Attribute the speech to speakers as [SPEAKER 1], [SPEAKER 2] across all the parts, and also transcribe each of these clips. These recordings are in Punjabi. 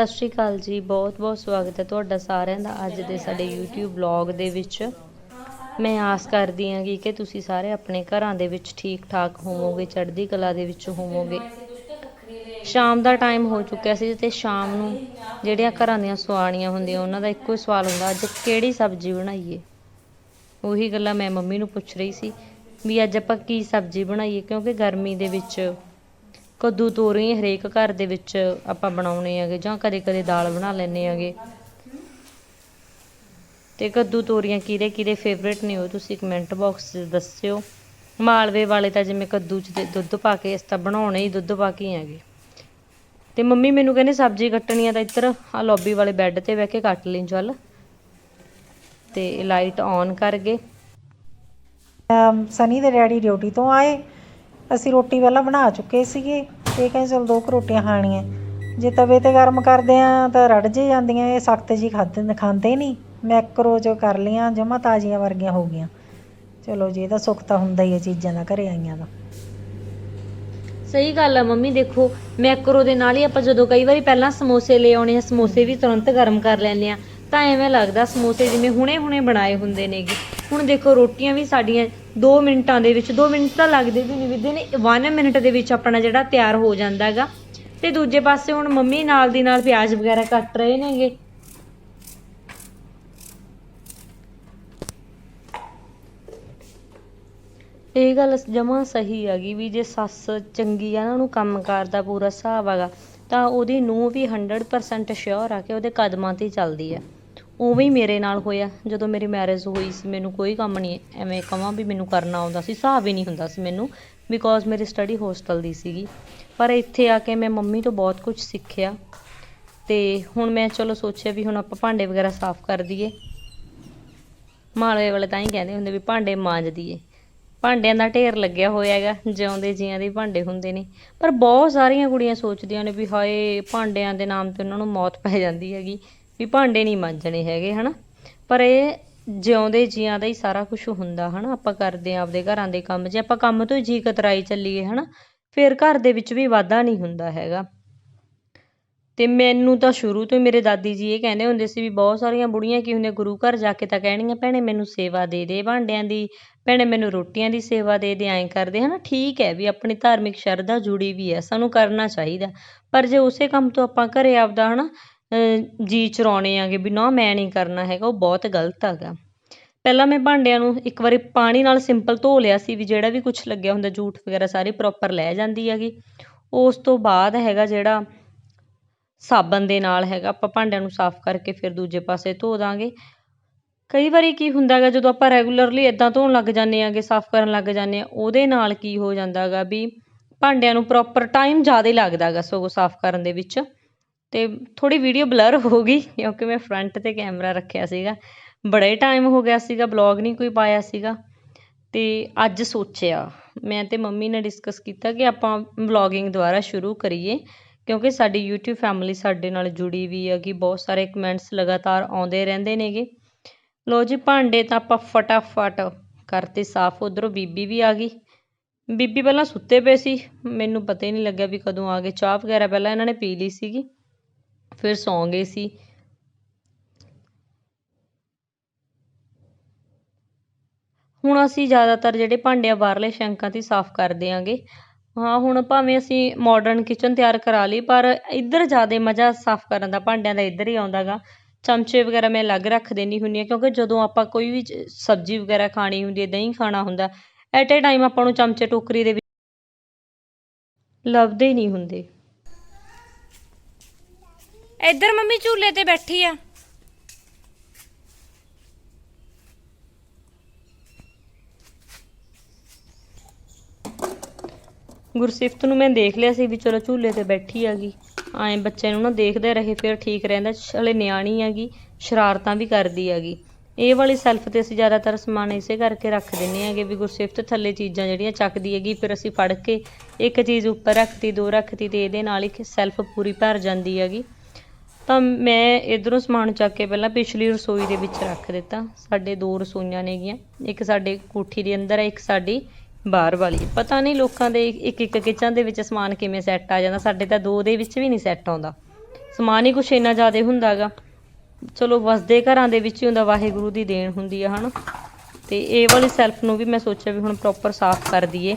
[SPEAKER 1] ਸਤਿ ਸ਼੍ਰੀ ਅਕਾਲ ਜੀ, ਬਹੁਤ ਬਹੁਤ ਸਵਾਗਤ ਹੈ ਤੁਹਾਡਾ ਸਾਰਿਆਂ ਦਾ ਅੱਜ ਦੇ ਸਾਡੇ YouTube ਵਲੌਗ ਦੇ ਵਿੱਚ। ਮੈਂ ਆਸ ਕਰਦੀ ਹਾਂ ਕਿ ਤੁਸੀਂ ਸਾਰੇ ਆਪਣੇ ਘਰਾਂ ਦੇ ਵਿੱਚ ਠੀਕ ਠਾਕ ਹੋਵੋਗੇ, ਚੜ੍ਹਦੀ ਕਲਾ ਦੇ ਵਿੱਚ ਹੋਵੋਗੇ। ਸ਼ਾਮ ਦਾ ਟਾਈਮ ਹੋ ਚੁੱਕਿਆ ਸੀ ਤੇ ਸ਼ਾਮ ਨੂੰ ਜਿਹੜੀਆਂ ਘਰਾਂ ਦੀਆਂ ਸੁਆਣੀਆਂ ਹੁੰਦੀਆਂ, ਉਹਨਾਂ ਦਾ ਇੱਕੋ ਹੀ ਸਵਾਲ ਹੁੰਦਾ, ਅੱਜ ਕਿਹੜੀ ਸਬਜ਼ੀ ਬਣਾਈਏ? ਉਹੀ ਗੱਲਾਂ ਮੈਂ ਮੰਮੀ ਨੂੰ ਪੁੱਛ ਰਹੀ ਸੀ ਵੀ ਅੱਜ ਆਪਾਂ ਕੀ ਸਬਜ਼ੀ ਬਣਾਈਏ, ਕਿਉਂਕਿ ਗਰਮੀ ਦੇ ਵਿੱਚ ਕੱਦੂ ਤੋਰੀ ਹਰੇਕ ਘਰ ਦੇ ਵਿੱਚ ਆਪਾਂ ਬਣਾਉਣੇ ਹੈਗੇ, ਜਾਂ ਕਦੇ ਕਦੇ ਦਾਲ ਬਣਾ ਲੈਂਦੇ ਹੈਗੇ। ਤੇ ਕੱਦੂ ਤੋਰੀਆਂ ਕਿਹਦੇ ਕਿਹਦੇ ਫੇਵਰੇਟ ਨੇ ਉਹ ਤੁਸੀਂ ਕਮੈਂਟ ਬਾਕਸ 'ਚ ਦੱਸਿਓ। ਮਾਲਵੇ ਵਾਲੇ ਤਾਂ ਜਿਵੇਂ ਕੱਦੂ 'ਚ ਦੁੱਧ ਪਾ ਕੇ ਇਸ ਤਾਂ ਬਣਾਉਣੇ ਹੀ ਦੁੱਧ ਪਾ ਕੇ ਹੀ ਹੈਗੇ। ਤੇ ਮੰਮੀ ਮੈਨੂੰ ਕਹਿੰਦੇ ਸਬਜ਼ੀ ਕੱਟਣੀ ਆ ਤਾਂ ਇੱਧਰ ਆ ਲੌਬੀ ਵਾਲੇ ਬੈੱਡ ਤੇ ਬਹਿ ਕੇ ਕੱਟ ਲਈ ਚੱਲ। ਤੇ ਲਾਈਟ ਔਨ ਕਰ ਗਏ।
[SPEAKER 2] ਸਨੀ ਦੇ ਡੈਡੀ ਡਿਊਟੀ ਤੋਂ ਆਏ। ਅਸੀਂ ਰੋਟੀ ਪਹਿਲਾਂ ਬਣਾ ਚੁੱਕੇ ਸੀਗੇ, ਤੇ ਕਹਿੰਦੇ ਚਲ ਦੋ ਕੁ ਰੋਟੀਆਂ ਖਾਣੀਆਂ। ਜੇ ਤਵੇ ਤੇ ਗਰਮ ਕਰਦੇ ਆ ਤਾਂ ਰੜ ਜੇ ਜਾਂਦੀਆਂ, ਇਹ ਸਖਤ ਜੀ ਖਾਦੇ ਖਾਂਦੇ ਨਹੀਂ। ਮੈਕਰੋ ਜੋ ਕਰ ਲੀਆਂ ਜਮਾ ਤਾਜ਼ੀਆਂ ਵਰਗੀਆਂ ਹੋ ਗਈਆਂ। ਚਲੋ ਜੀ ਇਹਦਾ ਸੁੱਖ ਤਾਂ ਹੁੰਦਾ ਹੀ ਹੈ ਚੀਜ਼ਾਂ ਦਾ, ਘਰੇ ਆਈਆਂ ਦਾ।
[SPEAKER 1] ਸਹੀ ਗੱਲ ਆ ਮੰਮੀ, ਦੇਖੋ ਮੈਕਰੋ ਦੇ ਨਾਲ ਹੀ ਆਪਾਂ ਜਦੋਂ ਕਈ ਵਾਰੀ ਪਹਿਲਾਂ ਸਮੋਸੇ ਲੈ ਆਉਣੇ ਆ, ਸਮੋਸੇ ਵੀ ਤੁਰੰਤ ਗਰਮ ਕਰ ਲੈਂਦੇ ਆ, ਤਾਂ ਐਵੇਂ ਲੱਗਦਾ ਸਮੋਸੇ ਜਿਵੇਂ ਹੁਣੇ-ਹੁਣੇ ਬਣਾਏ ਹੁੰਦੇ ਨੇਗੇ। ਹੁਣ ਦੇਖੋ, ਰੋਟੀਆਂ ਵੀ ਸਾਡੀਆਂ 2 ਮਿੰਟਾਂ ਦੇ ਵਿੱਚ 2 ਮਿੰਟ ਤਾਂ ਲੱਗਦੇ ਵੀ ਨਹੀਂ ਵਿਦੇ 1 ਮਿੰਟ ਦੇ ਵਿੱਚ ਆਪਣਾ ਜਿਹੜਾ ਤਿਆਰ ਹੋ ਜਾਂਦਾ ਹੈਗਾ। ਤੇ ਦੂਜੇ ਪਾਸੇ ਹੁਣ ਮੰਮੀ ਨਾਲ ਦੀ ਨਾਲ ਪਿਆਜ਼ ਵਗੈਰਾ ਕੱਟ ਰਹੇ ਨੇਗੇ। ਇਹ ਗੱਲ ਜਮਾ ਸਹੀ ਹੈਗੀ ਵੀ ਜੇ ਸੱਸ ਚੰਗੀ ਆ ਨਾ, ਉਹਨੂੰ ਕੰਮਕਾਰ ਦਾ ਪੂਰਾ ਹਿਸਾਬ ਹੈਗਾ, ਤਾਂ ਉਹਦੀ ਨੂੰਹ ਵੀ 100% ਸ਼ੋਰ ਆ ਕਿ ਉਹਦੇ ਕਦਮਾਂ ਤੇ ਚੱਲਦੀ ਆ। ਉਵੇਂ ਹੀ ਮੇਰੇ ਨਾਲ ਹੋਇਆ। ਜਦੋਂ ਮੇਰੀ ਮੈਰਿਜ ਹੋਈ ਸੀ, ਮੈਨੂੰ ਕੋਈ ਕੰਮ ਨਹੀਂ, ਐਵੇਂ ਕਹਾਂ ਵੀ ਮੈਨੂੰ ਕਰਨਾ ਆਉਂਦਾ ਸੀ, ਹਿਸਾਬ ਹੀ ਨਹੀਂ ਹੁੰਦਾ ਸੀ ਮੈਨੂੰ ਬਿਕੋਜ਼ ਮੇਰੀ ਸਟੱਡੀ ਹੋਸਟਲ ਦੀ ਸੀਗੀ। ਪਰ ਇੱਥੇ ਆ ਕੇ ਮੈਂ ਮੰਮੀ ਤੋਂ ਬਹੁਤ ਕੁਝ ਸਿੱਖਿਆ। ਤੇ ਹੁਣ ਮੈਂ ਚਲੋ ਸੋਚਿਆ ਵੀ ਹੁਣ ਆਪਾਂ ਭਾਂਡੇ ਵਗੈਰਾ ਸਾਫ਼ ਕਰ ਦਈਏ। ਮਾਲਵੇ ਵਾਲੇ ਤਾਂ ਹੀ ਕਹਿੰਦੇ ਹੁੰਦੇ ਵੀ ਭਾਂਡੇ ਮਾਂਜ ਦਈਏ। ਭਾਂਡਿਆਂ ਦਾ ਢੇਰ ਲੱਗਿਆ ਹੋਇਆ ਹੈਗਾ, ਜਿਉਂਦੇ ਜੀਆਂ ਦੇ ਭਾਂਡੇ ਹੁੰਦੇ ਨੇ। ਪਰ ਬਹੁਤ ਸਾਰੀਆਂ ਕੁੜੀਆਂ ਸੋਚਦੀਆਂ ਨੇ ਵੀ ਹਾਏ, ਭਾਂਡਿਆਂ ਦੇ ਨਾਮ ਤੇ ਉਹਨਾਂ ਨੂੰ ਮੌਤ ਪੈ ਜਾਂਦੀ ਹੈਗੀ। ਵੀ ਭਾਂਡੇ ਨਹੀਂ ਮਾਂਜਣੇ ਹੈਗੇ, ਹਨਾ? ਪਰ ਇਹ ਜਿਉਂਦੇ ਜੀਆਂ ਦਾ ਹੀ ਸਾਰਾ ਕੁਝ ਹੁੰਦਾ, ਹਨਾ? ਆਪਾਂ ਕਰਦੇ ਆਂ ਆਪਦੇ ਘਰਾਂ ਦੇ ਕੰਮ, ਜੇ ਆਪਾਂ ਕੰਮ ਤੋਂ ਜੀ ਕਤਰਾਈ ਚੱਲੀਏ, ਹਨਾ? ਫਿਰ ਘਰ ਦੇ ਵਿੱਚ ਵੀ ਵਾਧਾ ਨਹੀਂ ਹੁੰਦਾ ਹੈਗਾ। ਤੇ ਮੈਨੂੰ ਤਾਂ ਸ਼ੁਰੂ ਤੋਂ ਮੇਰੇ ਦਾਦੀ ਜੀ ਇਹ ਕਹਿੰਦੇ ਹੁੰਦੇ ਸੀ ਵੀ ਬਹੁਤ ਸਾਰੀਆਂ ਬੁੜੀਆਂ ਕੀ ਹੁੰਦੀਆਂ ਗੁਰੂ ਘਰ ਜਾ ਕੇ ਤਾਂ ਕਹਿਣਗੀਆਂ ਭੈਣੇ ਮੈਨੂੰ ਸੇਵਾ ਦੇ ਦੇ ਭਾਂਡਿਆਂ ਦੀ, ਭੈਣੇ ਮੈਨੂੰ ਰੋਟੀਆਂ ਦੀ ਸੇਵਾ ਦੇ ਦੇ, ਐਂ ਕਰਦੇ, ਹਨਾ? ਠੀਕ ਹੈ ਵੀ ਆਪਣੀ ਧਾਰਮਿਕ ਸ਼ਰਧਾ ਜੁੜੀ ਵੀ ਹੈ, ਸਾਨੂੰ ਕਰਨਾ ਚਾਹੀਦਾ। ਪਰ ਜੇ ਉਸੇ ਕੰਮ ਤੋਂ ਆਪਾਂ ਘਰੇ ਆਪਦਾ, ਹਨਾ? ਜੀ ਚੁਰਾਉਣੇ ਆਗੇ ਵੀ ਨਾ ਮੈਂ ਨਹੀਂ ਕਰਨਾ ਹੈਗਾ, ਉਹ ਬਹੁਤ ਗਲਤ ਹੈਗਾ। ਪਹਿਲਾਂ ਮੈਂ ਭਾਂਡਿਆਂ ਨੂੰ ਇੱਕ ਵਾਰੀ ਪਾਣੀ ਨਾਲ ਸਿੰਪਲ ਧੋ ਲਿਆ ਸੀ ਵੀ ਜਿਹੜਾ ਵੀ ਕੁਝ ਲੱਗਿਆ ਹੁੰਦਾ, ਜੂਠ ਵਗੈਰਾ ਸਾਰੇ ਪ੍ਰੋਪਰ ਲੈ ਜਾਂਦੀ ਹੈਗੀ। ਉਸ ਤੋਂ ਬਾਅਦ ਹੈਗਾ ਜਿਹੜਾ ਸਾਬਣ ਦੇ ਨਾਲ ਹੈਗਾ, ਆਪਾਂ ਭਾਂਡਿਆਂ ਨੂੰ ਸਾਫ਼ ਕਰਕੇ ਫਿਰ ਦੂਜੇ ਪਾਸੇ ਧੋ ਦਾਂਗੇ। ਕਈ ਵਾਰੀ ਕੀ ਹੁੰਦਾ ਹੈਗਾ, ਜਦੋਂ ਆਪਾਂ ਰੈਗੂਲਰਲੀ ਇਦਾਂ ਧੋਣ ਲੱਗ ਜਾਂਦੇ ਆਂਗੇ, ਸਾਫ਼ ਕਰਨ ਲੱਗ ਜਾਂਦੇ ਆ, ਉਹਦੇ ਨਾਲ ਕੀ ਹੋ ਜਾਂਦਾ ਹੈਗਾ ਵੀ ਭਾਂਡਿਆਂ ਨੂੰ ਪ੍ਰੋਪਰ ਟਾਈਮ ਜ਼ਿਆਦਾ ਲੱਗਦਾ ਹੈਗਾ ਸਗੋਂ ਸਾਫ਼ ਕਰਨ ਦੇ ਵਿੱਚ। ਅਤੇ ਥੋੜ੍ਹੀ ਵੀਡੀਓ ਬਲਰ ਹੋ ਗਈ ਕਿਉਂਕਿ ਮੈਂ ਫਰੰਟ ਤੇ ਕੈਮਰਾ ਰੱਖਿਆ ਸੀਗਾ। ਬੜਾ ਹੀ ਟਾਈਮ ਹੋ ਗਿਆ ਸੀਗਾ ਬਲੌਗ ਨਹੀਂ ਕੋਈ ਪਾਇਆ ਸੀਗਾ ਅਤੇ ਅੱਜ ਸੋਚਿਆ, ਮੈਂ ਅਤੇ ਮੰਮੀ ਨੇ ਡਿਸਕਸ ਕੀਤਾ ਕਿ ਆਪਾਂ ਵਲੋਗਿੰਗ ਦੁਬਾਰਾ ਸ਼ੁਰੂ ਕਰੀਏ ਕਿਉਂਕਿ ਸਾਡੀ YouTube ਫੈਮਿਲੀ ਸਾਡੇ ਨਾਲ ਜੁੜੀ ਵੀ ਹੈਗੀ ਬਹੁਤ ਸਾਰੇ ਕਮੈਂਟਸ ਲਗਾਤਾਰ ਆਉਂਦੇ ਰਹਿੰਦੇ ਨੇਗੇ। ਲੋ ਜੀ ਭਾਂਡੇ ਤਾਂ ਆਪਾਂ ਫਟਾਫਟ ਕਰਤੇ ਸਾਫ਼, ਉਧਰੋਂ ਬੀਬੀ ਵੀ ਆ ਗਈ। ਬੀਬੀ ਪਹਿਲਾਂ ਸੁੱਤੇ ਪਏ ਸੀ, ਮੈਨੂੰ ਪਤਾ ਹੀ ਨਹੀਂ ਲੱਗਿਆ ਵੀ ਕਦੋਂ ਆ ਗਏ। ਚਾਹ ਵਗੈਰਾ ਪਹਿਲਾਂ ਇਹਨਾਂ ਨੇ ਪੀ ਲਈ ਸੀਗੀ। ਫਿਰ ਸੌਂ ਗਏ ਸੀ। ਹੁਣ ਅਸੀਂ ਜ਼ਿਆਦਾਤਰ ਜਿਹੜੇ ਭਾਂਡੇ ਆ ਬਾਹਰਲੇ ਸ਼ੈਂਕਾਂ 'ਤੇ ਸਾਫ਼ ਕਰਦੇ ਆਂਗੇ ਹਾਂ, ਹੁਣ ਭਾਵੇਂ ਅਸੀਂ ਮਾਡਰਨ ਕਿਚਨ ਤਿਆਰ ਕਰਾ ਲਈ, ਪਰ ਇੱਧਰ ਜ਼ਿਆਦਾ ਮਜ਼ਾ ਸਾਫ਼ ਕਰਨ ਦਾ ਭਾਂਡਿਆਂ ਦਾ ਇੱਧਰ ਹੀ ਆਉਂਦਾ ਗਾ ਚਮਚੇ ਵਗੈਰਾ ਮੈਂ ਅਲੱਗ ਰੱਖ ਦਿੰਦੀ ਹੁੰਦੀ ਹਾਂ ਕਿਉਂਕਿ ਜਦੋਂ ਆਪਾਂ ਕੋਈ ਵੀ ਸਬਜ਼ੀ ਵਗੈਰਾ ਖਾਣੀ ਹੁੰਦੀ ਹੈ ਦਹੀਂ ਖਾਣਾ ਹੁੰਦਾ ਐਟ ਏ ਟਾਈਮ ਆਪਾਂ ਨੂੰ ਚਮਚੇ ਟੋਕਰੀ ਦੇ ਲੱਭਦੇ ਹੀ ਨਹੀਂ ਹੁੰਦੇ।
[SPEAKER 3] ਇੱਧਰ ਮੰਮੀ ਝੂਲੇ ਤੇ ਬੈਠੀ ਆ।
[SPEAKER 1] ਗੁਰਸਿਫਤ ਨੂੰ ਮੈਂ ਦੇਖ ਲਿਆ ਸੀ ਵੀ ਚਲੋ ਝੂਲੇ ਤੇ ਬੈਠੀ ਹੈਗੀ ਐਂ ਬੱਚੇ ਨੂੰ ਨਾ ਦੇਖਦੇ ਰਹੇ, ਫਿਰ ਠੀਕ ਰਹਿੰਦਾ। ਹਲੇ ਨਿਆਣੀ ਹੈਗੀ ਸ਼ਰਾਰਤਾਂ ਵੀ ਕਰਦੀ ਹੈਗੀ ਇਹ ਵਾਲੀ ਸੈਲਫ ਤੇ ਅਸੀਂ ਜ਼ਿਆਦਾਤਰ ਸਮਾਨ ਇਸੇ ਕਰਕੇ ਰੱਖ ਦਿੰਨੇ ਹੈਗੇ ਵੀ ਗੁਰਸਿਫਤ ਥੱਲੇ ਚੀਜ਼ਾਂ ਜਿਹੜੀਆਂ ਚੱਕਦੀ ਹੈਗੀ, ਫਿਰ ਅਸੀਂ ਫੜ ਕੇ ਇੱਕ ਚੀਜ਼ ਉੱਪਰ ਰੱਖਤੀ, ਦੋ ਰੱਖਤੀ ਤੇ ਇਹਦੇ ਨਾਲ ਹੀ ਸੈਲਫ ਪੂਰੀ ਭਰ ਜਾਂਦੀ ਹੈਗੀ। ਤਾਂ ਮੈਂ ਇਧਰੋਂ ਸਮਾਨ ਚੱਕ ਕੇ ਪਹਿਲਾਂ ਪਿਛਲੀ ਰਸੋਈ ਦੇ ਵਿੱਚ ਰੱਖ ਦਿੱਤਾ। ਸਾਡੇ ਦੋ ਰਸੋਈਆਂ ਨੇਗੀਆਂ। ਇੱਕ ਸਾਡੇ ਕੋਠੀ ਦੇ ਅੰਦਰ ਹੈ, ਇੱਕ ਸਾਡੀ ਬਾਹਰ ਵਾਲੀ। ਪਤਾ ਨਹੀਂ ਲੋਕਾਂ ਦੇ ਇੱਕ ਇੱਕ ਕਿਚਨ ਦੇ ਵਿੱਚ ਸਮਾਨ ਕਿਵੇਂ ਸੈੱਟ ਆ ਜਾਂਦਾ। ਸਾਡੇ ਤਾਂ ਦੋ ਦੇ ਵਿੱਚ ਵੀ ਨਹੀਂ ਸੈੱਟ ਆਉਂਦਾ। ਸਮਾਨ ਹੀ ਕੁਛ ਇੰਨਾ ਜ਼ਿਆਦਾ ਹੁੰਦਾਗਾ। ਚਲੋ ਵਸਦੇ ਘਰਾਂ ਦੇ ਵਿੱਚ ਹੀ ਹੁੰਦਾ, ਵਾਹਿਗੁਰੂ ਦੀ ਦੇਣ ਹੁੰਦੀ ਆ, ਹਨਾ? ਤੇ ਇਹ ਵਾਲੀ ਸੈਲਫ ਨੂੰ ਵੀ ਮੈਂ ਸੋਚਿਆ ਵੀ ਹੁਣ ਪ੍ਰੋਪਰ ਸਾਫ਼ ਕਰ ਦਈਏ।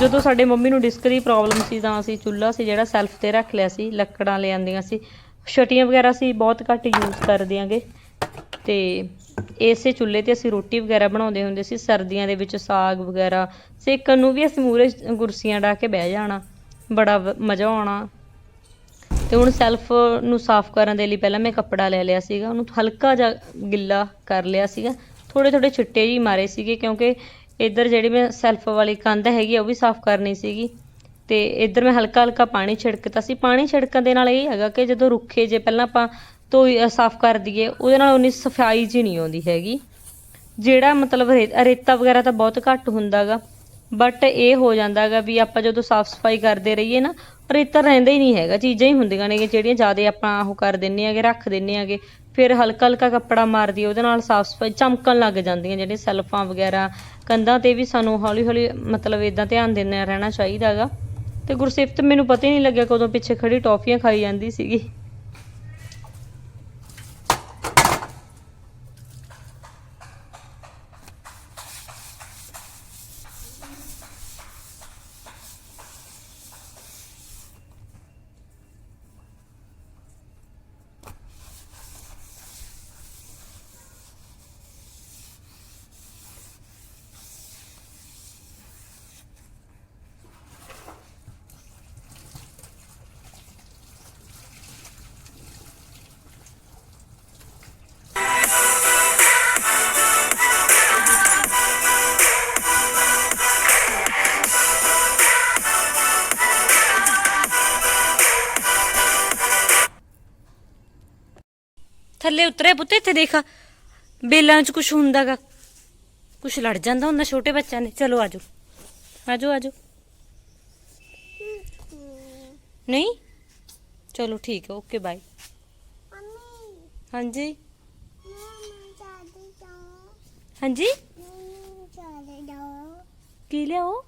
[SPEAKER 1] ਜਦੋਂ ਸਾਡੇ ਮੰਮੀ ਨੂੰ ਡਿਸਕ ਦੀ ਪ੍ਰੋਬਲਮ ਸੀ ਤਾਂ ਅਸੀਂ ਚੁੱਲ੍ਹਾ ਸੀ ਜਿਹੜਾ ਸੈਲਫ ਤੇ ਰੱਖ ਲਿਆ ਸੀ, ਲੱਕੜਾਂ ਲੈ ਸੀ। ਛਟੀਆਂ ਵਗੈਰਾ ਅਸੀਂ ਬਹੁਤ ਘੱਟ ਯੂਜ਼ ਕਰਦੇ ਆਂਗੇ ਤੇ ਇਸੇ ਚੁੱਲ੍ਹੇ ਤੇ ਅਸੀਂ ਰੋਟੀ ਵਗੈਰਾ ਬਣਾਉਂਦੇ ਹੁੰਦੇ ਸੀ, ਸਰਦੀਆਂ ਦੇ ਵਿੱਚ ਸਾਗ ਵਗੈਰਾ। ਸੇਕਣ ਨੂੰ ਵੀ ਅਸੀਂ ਮੂਰੇ ਕੁਰਸੀਆਂ ਢਾ ਕੇ ਬਹਿ ਜਾਣਾ, ਬੜਾ ਵ- ਮਜ਼ਾ ਆਉਣਾ। ਤੇ ਹੁਣ ਸੈਲਫ ਨੂੰ ਸਾਫ਼ ਕਰਨ ਦੇ ਲਈ ਪਹਿਲਾਂ ਮੈਂ ਕੱਪੜਾ ਲੈ ਲਿਆ ਸੀਗਾ, ਉਹਨੂੰ ਹਲਕਾ ਜਿਹਾ ਗਿੱਲਾ ਕਰ ਲਿਆ ਸੀਗਾ। ਥੋੜੇ ਥੋੜੇ ਛਿੱਟੇ ਜੀ ਮਾਰੇ ਸੀਗੇ ਕਿਉਂਕਿ ਇੱਧਰ ਜਿਹੜੀ ਮੈਂ ਸੈਲਫ ਵਾਲੀ ਕੰਧ ਹੈਗੀ ਉਹ ਵੀ ਸਾਫ਼ ਕਰਨੀ ਸੀਗੀ। ਤੇ ਇੱਧਰ ਮੈਂ ਹਲਕਾ ਹਲਕਾ ਪਾਣੀ ਛਿੜਕਤਾ ਸੀ। ਪਾਣੀ ਛਿੜਕਣ ਦੇ ਨਾਲ ਇਹ ਹੈਗਾ ਕਿ ਜਦੋਂ ਰੁੱਖੇ ਜੇ ਪਹਿਲਾਂ ਆਪਾਂ ਧੋਈ ਸਾਫ਼ ਕਰ ਦਈਏ, ਉਹਦੇ ਨਾਲ ਉਨੀ ਸਫ਼ਾਈ ਜੀ ਨਹੀਂ ਆਉਂਦੀ ਹੈਗੀ। ਜਿਹੜਾ ਮਤਲਬ ਰੇ- ਰੇਤਾ ਵਗੈਰਾ ਤਾਂ ਬਹੁਤ ਘੱਟ ਹੁੰਦਾਗਾ ਬਟ ਇਹ ਹੋ ਜਾਂਦਾਗਾ ਵੀ ਆਪਾਂ ਜਦੋਂ ਸਾਫ਼ ਸਫ਼ਾਈ ਕਰਦੇ ਰਹੀਏ ਨਾ, ਰੇਤਾ ਰਹਿੰਦਾ ਹੀ ਨਹੀਂ ਹੈਗਾ। ਚੀਜ਼ਾਂ ਹੀ ਹੁੰਦੀਆਂ ਨੇ ਜਿਹੜੀਆਂ ਜ਼ਿਆਦਾ ਆਪਾਂ ਉਹ ਕਰ ਦਿੰਨੇ ਆਗੇ, ਰੱਖ ਦਿੰਨੇ ਆਗੇ। ਫਿਰ ਹਲਕਾ ਹਲਕਾ ਕੱਪੜਾ ਮਾਰਦੀ ਉਹਦੇ ਨਾਲ ਸਾਫ਼ ਸਫ਼ਾਈ ਚਮਕਣ ਲੱਗ ਜਾਂਦੀਆਂ ਜਿਹੜੀਆਂ ਸੈਲਫਾਂ ਵਗੈਰਾ। ਕੰਧਾਂ ਤੇ ਵੀ ਸਾਨੂੰ ਹੌਲੀ ਹੌਲੀ ਮਤਲਬ ਇਦਾਂ ਧਿਆਨ ਦਿੰਦੇ ਰਹਿਣਾ ਚਾਹੀਦਾਗਾ ਤੇ ਗੁਰਸਿਫਤ, ਮੈਨੂੰ ਪਤਾ ਹੀ ਨਹੀਂ ਲੱਗਿਆ ਕਦੋਂ ਪਿੱਛੇ ਖੜੀ ਟੌਫੀਆਂ ਖਾਈ ਜਾਂਦੀ ਸੀਗੀ।
[SPEAKER 3] ਥੱਲੇ ਉਤਰੇ ਪੁੱਤ, ਇੱਥੇ ਦੇਖ। ਬੇਲਾਂ 'ਚ ਕੁਝ ਹੁੰਦਾਗਾ। ਕੁਝ ਲੜ ਜਾਂਦਾ ਹੁੰਦਾ ਛੋਟੇ ਬੱਚਿਆਂ ਨੇ ਚਲੋ ਆਜੋ। ਆਜੋ ਆਜੋ। ਨਹੀਂ? ਚਲੋ ਠੀਕ ਹੈ, ਓਕੇ, ਬਾਏ। ਹਾਂਜੀ? ਹਾਂਜੀ? ਕੀ ਲਿਆਓ?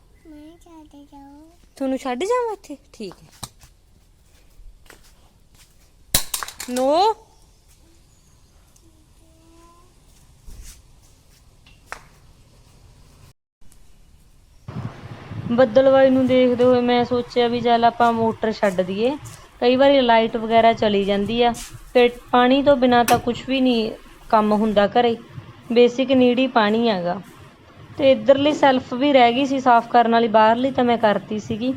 [SPEAKER 3] ਤੁਹਾਨੂੰ ਛੱਡ ਜਾਵਾਂ ਇੱਥੇ? ਠੀਕ ਹੈ। ਨੋ।
[SPEAKER 1] ਬੱਦਲਵਾਈ ਨੂੰ ਦੇਖਦੇ ਹੋਏ ਮੈਂ ਸੋਚਿਆ ਵੀ ਚੱਲ ਆਪਾਂ ਮੋਟਰ ਛੱਡ ਦਈਏ। ਕਈ ਵਾਰੀ ਲਾਈਟ ਵਗੈਰਾ ਚਲੀ ਜਾਂਦੀ ਆ, ਫਿਰ ਪਾਣੀ ਤੋਂ ਬਿਨਾ ਤਾਂ ਕੁਝ ਵੀ ਨਹੀਂ ਕੰਮ ਹੁੰਦਾ ਘਰੇ। ਬੇਸਿਕ ਨੀਡ ਹੀ ਪਾਣੀ ਹੈਗਾ। ਤੇ ਇਧਰਲੀ ਸੈਲਫ ਵੀ ਰਹਿ ਗਈ ਸੀ ਸਾਫ਼ ਕਰਨ ਵਾਲੀ, ਬਾਹਰਲੀ ਤਾਂ ਮੈਂ ਕਰਤੀ ਸੀਗੀ।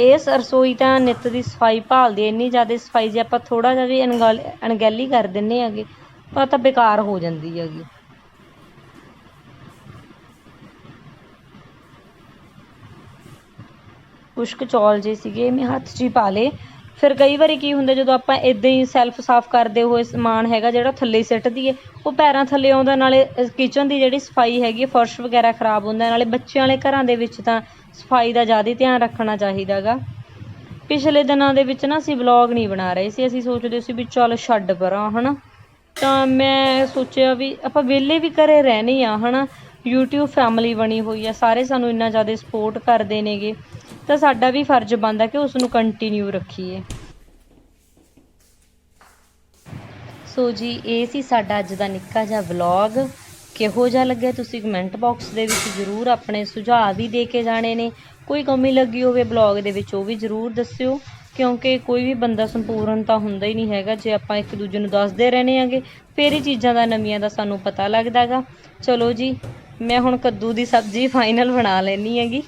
[SPEAKER 1] ਇਸ ਰਸੋਈ ਤਾਂ ਨਿੱਤ ਦੀ ਸਫ਼ਾਈ ਭਾਲਦੀ ਹੈ ਇੰਨੀ ਜ਼ਿਆਦਾ ਸਫ਼ਾਈ ਜੇ ਆਪਾਂ ਥੋੜਾ ਜਿਹਾ ਵੀ ਅਣਗਲ, ਅਣਗਹਿਲੀ ਕਰ ਦਿੰਨੇ ਹੈਗੇ, ਤਾਂ ਤਾਂ ਬੇਕਾਰ ਹੋ ਜਾਂਦੀ ਹੈਗੀ। ਕੁਛ ਚੌਲ ਜੇ ਸੀਗੇ ਮੈਂ ਹੱਥ 'ਚ ਹੀ ਪਾ ਲਏ। ਫਿਰ ਕਈ ਵਾਰੀ ਕੀ ਹੁੰਦਾ, ਜਦੋਂ ਆਪਾਂ ਇਦਾਂ ਹੀ ਸੈਲਫ ਸਾਫ਼ ਕਰਦੇ ਹੋਏ ਸਮਾਨ ਹੈਗਾ ਜਿਹੜਾ ਥੱਲੇ ਸਿੱਟ ਦਈਏ ਉਹ ਪੈਰਾਂ ਥੱਲੇ ਆਉਂਦਾ, ਨਾਲੇ ਕਿਚਨ ਦੀ ਜਿਹੜੀ ਸਫ਼ਾਈ ਹੈਗੀ ਫਰਸ਼ ਵਗੈਰਾ ਖਰਾਬ ਹੁੰਦਾ ਨਾਲੇ ਬੱਚਿਆਂ ਵਾਲੇ ਘਰਾਂ ਦੇ ਵਿੱਚ ਤਾਂ ਸਫ਼ਾਈ ਦਾ ਜ਼ਿਆਦਾ ਧਿਆਨ ਰੱਖਣਾ ਚਾਹੀਦਾਗਾ ਪਿਛਲੇ ਦਿਨਾਂ ਦੇ ਵਿੱਚ ਨਾ ਅਸੀਂ ਵਲੌਗ ਨਹੀਂ ਬਣਾ ਰਹੇ ਸੀ, ਅਸੀਂ ਸੋਚਦੇ ਸੀ ਵੀ ਚੱਲ ਛੱਡ ਪਰਾਂ, ਹਨਾ। ਤਾਂ ਮੈਂ ਸੋਚਿਆ ਵੀ ਆਪਾਂ ਵਿਹਲੇ ਵੀ ਘਰੇ ਰਹਿਣੇ ਆ, ਹਨਾ। YouTube ਫੈਮਿਲੀ ਬਣੀ ਹੋਈ ਆ, ਸਾਰੇ ਸਾਨੂੰ ਇੰਨਾ ਜ਼ਿਆਦਾ ਸਪੋਰਟ ਕਰਦੇ ਨੇਗੇ। ਤਾਂ ਸਾਡਾ ਵੀ ਫਰਜ਼ ਬਣਦਾ ਕਿ ਉਸ ਨੂੰ ਕੰਟੀਨਿਊ ਰੱਖੀਏ। ਸੋ ਜੀ, ਇਹ ਸੀ ਸਾਡਾ ਅੱਜ ਦਾ ਨਿੱਕਾ ਜਿਹਾ ਵਲੌਗ ਕਿਹੋ ਜਿਹਾ ਲੱਗਿਆ ਤੁਸੀਂ ਕਮੈਂਟ ਬਾਕਸ ਦੇ ਵਿੱਚ ਜ਼ਰੂਰ ਆਪਣੇ ਸੁਝਾਅ ਵੀ ਦੇ ਕੇ ਜਾਣੇ ਨੇ। ਕੋਈ ਕਮੀ ਲੱਗੀ ਹੋਵੇ ਵਲੌਗ ਦੇ ਵਿੱਚ, ਉਹ ਵੀ ਜ਼ਰੂਰ ਦੱਸਿਓ। ਕਿਉਂਕਿ ਕੋਈ ਵੀ ਬੰਦਾ ਸੰਪੂਰਨ ਤਾਂ ਹੁੰਦਾ ਹੀ ਨਹੀਂ ਹੈਗਾ। ਜੇ ਆਪਾਂ ਇੱਕ ਦੂਜੇ ਨੂੰ ਦੱਸਦੇ ਰਹਿੰਦੇ ਆਂਗੇ, ਫੇਰ ਹੀ ਚੀਜ਼ਾਂ ਦਾ ਨਵੀਆਂ ਦਾ ਸਾਨੂੰ ਪਤਾ ਲੱਗਦਾਗਾ। ਚਲੋ ਜੀ, ਮੈਂ ਹੁਣ ਕੱਦੂ ਦੀ ਸਬਜ਼ੀ ਫਾਈਨਲ ਬਣਾ ਲੈਣੀ ਹੈਗੀ।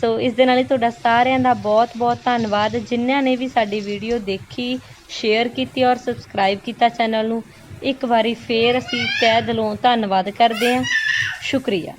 [SPEAKER 1] ਸੋ ਇਸ ਦੇ ਨਾਲ ਹੀ ਤੁਹਾਡਾ ਸਾਰਿਆਂ ਦਾ ਬਹੁਤ ਬਹੁਤ ਧੰਨਵਾਦ। ਜਿਨ੍ਹਾਂ ਨੇ ਵੀ ਸਾਡੀ ਵੀਡੀਓ ਦੇਖੀ ਸ਼ੇਅਰ ਕੀਤੀ ਔਰ ਸਬਸਕ੍ਰਾਈਬ ਕੀਤਾ ਚੈਨਲ ਨੂੰ, ਇੱਕ ਵਾਰੀ ਫੇਰ ਅਸੀਂ ਤਹਿ ਦਿਲੋਂ ਧੰਨਵਾਦ ਕਰਦੇ ਹਾਂ। ਸ਼ੁਕਰੀਆ।